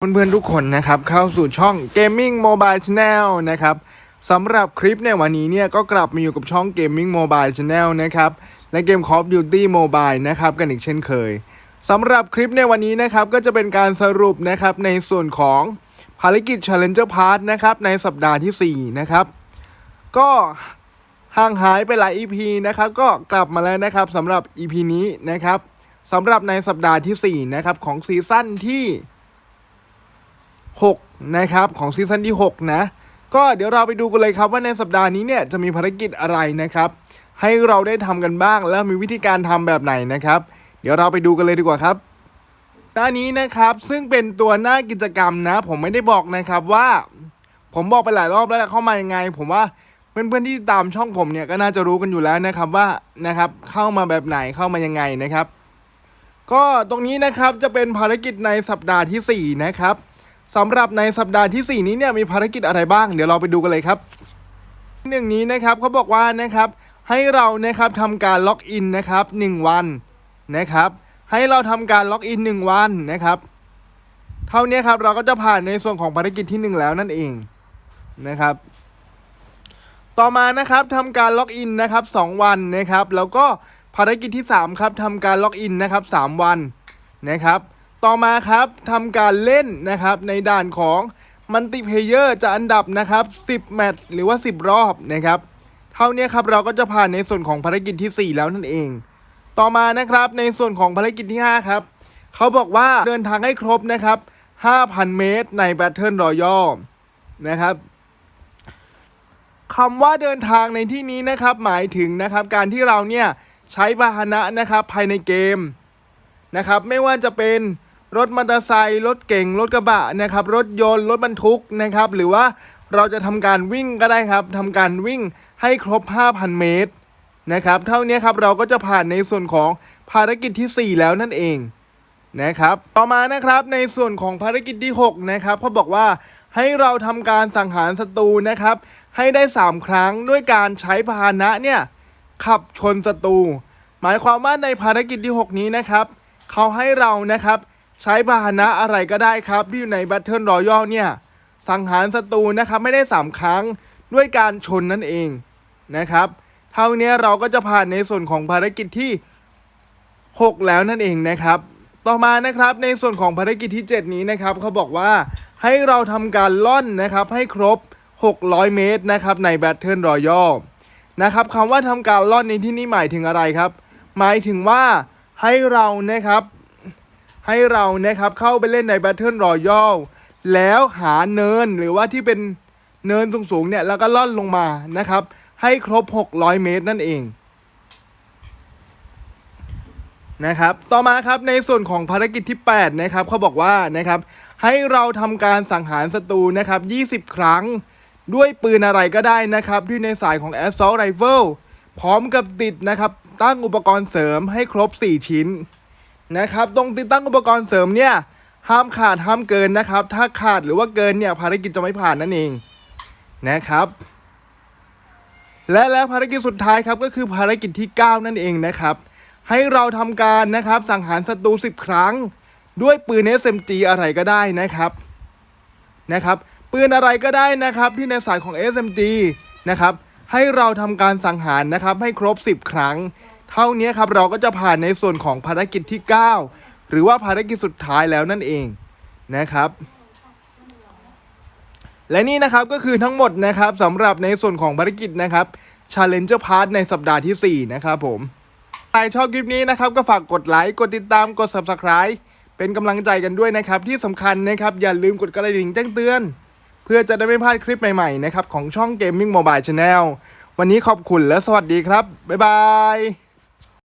เพื่อนๆทุกคนนะครับเข้าสู่ช่อง Gaming Mobile Channel นะครับสำหรับคลิปในวันนี้เนี่ยก็กลับมาอยู่กับช่อง Gaming Mobile Channel นะครับและเกม Call of Duty Mobile นะครับกันอีกเช่นเคยสำหรับคลิปในวันนี้นะครับก็จะเป็นการสรุปนะครับในส่วนของภารกิจ Challenger Pass นะครับในสัปดาห์ที่ 4 นะครับ ก็ห่างหายไปหลาย EP นะครับก็กลับมาแล้วนะครับสำหรับ EP นี้นะครับสำหรับในสัปดาห์ที่ 4 นะครับของซีซั่นที่ 6 นะครับ ของซีซั่นที่ 6 นะ ก็เดี๋ยวเราไปดูกันเลยครับว่าในสัปดาห์นี้เนี่ยจะมีภารกิจอะไรนะครับ ให้เราได้ทำกันบ้างแล้วมีวิธีการทำแบบไหนนะครับ เดี๋ยวเราไปดูกันเลยดีกว่าครับหน้านี้นะครับซึ่งเป็นตัวหน้ากิจกรรมนะ ผมไม่ได้บอกนะครับว่า ผมบอกไปหลายรอบแล้วเข้ามายังไง ผมว่าเพื่อนๆที่ตามช่องผมเนี่ยก็น่าจะรู้กันอยู่แล้วนะครับว่านะครับเข้ามาแบบไหนเข้ามายังไงนะครับ ก็ตรงนี้นะครับจะเป็นภารกิจในสัปดาห์ที่ 4 นะครับ สำหรับในสัปดาห์ที่ 4 นี้เนี่ยมีภารกิจอะไรบ้าง เดี๋ยวเราไปดูกันเลยครับหนึ่งนี้นะครับเขาบอกว่านะครับให้เรานะครับทำการล็อกอินนะครับ1วันนะครับให้เราทำการล็อกอิน1วันนะครับเท่านี้ครับเราก็จะผ่านในส่วนของภารกิจที่ 1 แล้วนั่นเองนะครับ ต่อมานะครับทำการล็อกอินนะครับ2วันนะครับ แล้วก็ภารกิจที่ 3 ครับทำการล็อกอินนะครับ 3 วันนะครับ ต่อมาครับทำการเล่นนะครับในด่านของมัลติเพเยอร์จะอันดับนะครับ 10 แมตช์หรือว่า 10 รอบนะครับ เท่านี้ครับเราก็จะผ่านในส่วนของภารกิจที่ 4 แล้วนั่นเอง ต่อมานะครับในส่วนของภารกิจที่ 5 ครับ เขาบอกว่าเดินทางให้ครบนะครับ 5,000 เมตรใน Battle Royale นะครับคำว่าเดินทางในที่นี้นะครับ หมายถึงนะครับการที่เราเนี่ยใช้พาหนะนะครับภายในเกมนะครับ ไม่ว่าจะเป็น รถมอเตอร์ไซค์รถเก่งรถกระบะนะครับ รถยนต์รถบรรทุกนะครับ หรือว่าเราจะทำการวิ่งก็ได้ครับทำการวิ่งให้ครบ 5,000 เมตรนะครับ เท่านี้ครับเราก็จะผ่านในส่วนของภารกิจที่ 4 แล้วนั่นเองนะครับ ต่อมานะครับในส่วนของภารกิจที่ 6 นะครับเขาบอกว่าให้เราทำการสังหารศัตรูนะครับ ให้ได้ 3 ครั้งด้วยการใช้พาหนะเนี่ยขับชนศัตรูหมายความว่าในภารกิจที่ 6 นี้นะครับเขาให้เรานะครับ ใช้พาหนะอะไรก็ได้ครับที่อยู่ใน Battle Royale เนี่ยสังหารศัตรูนะครับไม่ได้ 3 ครั้งด้วยการชนนั่นเองนะครับเท่านี้เราก็จะผ่านในส่วนของภารกิจที่ 6 แล้วนั่นเองนะครับ ต่อมานะครับในส่วนของภารกิจที่ 7 นี้นะครับเขาบอกว่าให้เราทำการล่อนนะครับให้ครบ 600 เมตรนะครับใน Battle Royale นะครับคำว่าทำการล่อนในที่นี้หมายถึงอะไรครับ หมายถึงว่าให้เรานะครับ ให้เรานะครับเข้าไปเล่นใน Battle Royale แล้วหาเนินหรือว่าที่เป็นเนินสูงๆเนี่ยแล้วก็ล่อนลงมานะครับ ให้ครบ 600 เมตรนั่นเองนะครับ ต่อมาครับในส่วนของภารกิจที่ 8 นะครับเขาบอกว่านะครับให้เราทำการสังหารศัตรูนะครับ 20 ครั้งด้วยปืนอะไรก็ได้นะครับ ที่ในสายของ Assault Rifle พร้อมกับติดนะครับ ตั้งอุปกรณ์เสริมให้ครบ 4 ชิ้น นะครับตรงติดตั้งอุปกรณ์เสริมเนี่ยห้ามขาดห้ามเกินนะครับ ถ้าขาดหรือว่าเกินเนี่ยภารกิจจะไม่ผ่านนั่นเองนะครับ และแล้วภารกิจสุดท้ายครับก็คือภารกิจที่ 9 นั่นเองนะครับ ให้เราทำการนะครับสังหารศัตรู10 ครั้ง ด้วยปืน SMG อะไรก็ได้นะครับนะครับปืนอะไรก็ได้นะครับที่ในสายของ SMG นะครับให้เราทำการสังหารนะครับให้ครบ 10 ครั้ง เท่านี้ครับเราก็จะผ่านในส่วนของภารกิจที่ 9 หรือว่าภารกิจสุดท้ายแล้วนั่นเองนะครับ และนี่นะครับก็คือทั้งหมดนะครับสำหรับในส่วนของภารกิจนะครับ Challenger Pass ในสัปดาห์ที่ 4 นะครับผมใครชอบคลิปนี้นะครับก็ฝากกดไลค์กดติดตามกด Subscribe เป็นกำลังใจกันด้วยนะครับ ที่สำคัญนะครับอย่าลืมกดกระดิ่งแจ้งเตือน เพื่อจะได้ไม่พลาดคลิปใหม่ๆนะครับของช่อง Gaming Mobile Channel วันนี้ขอบคุณและสวัสดีครับ บ๊ายบาย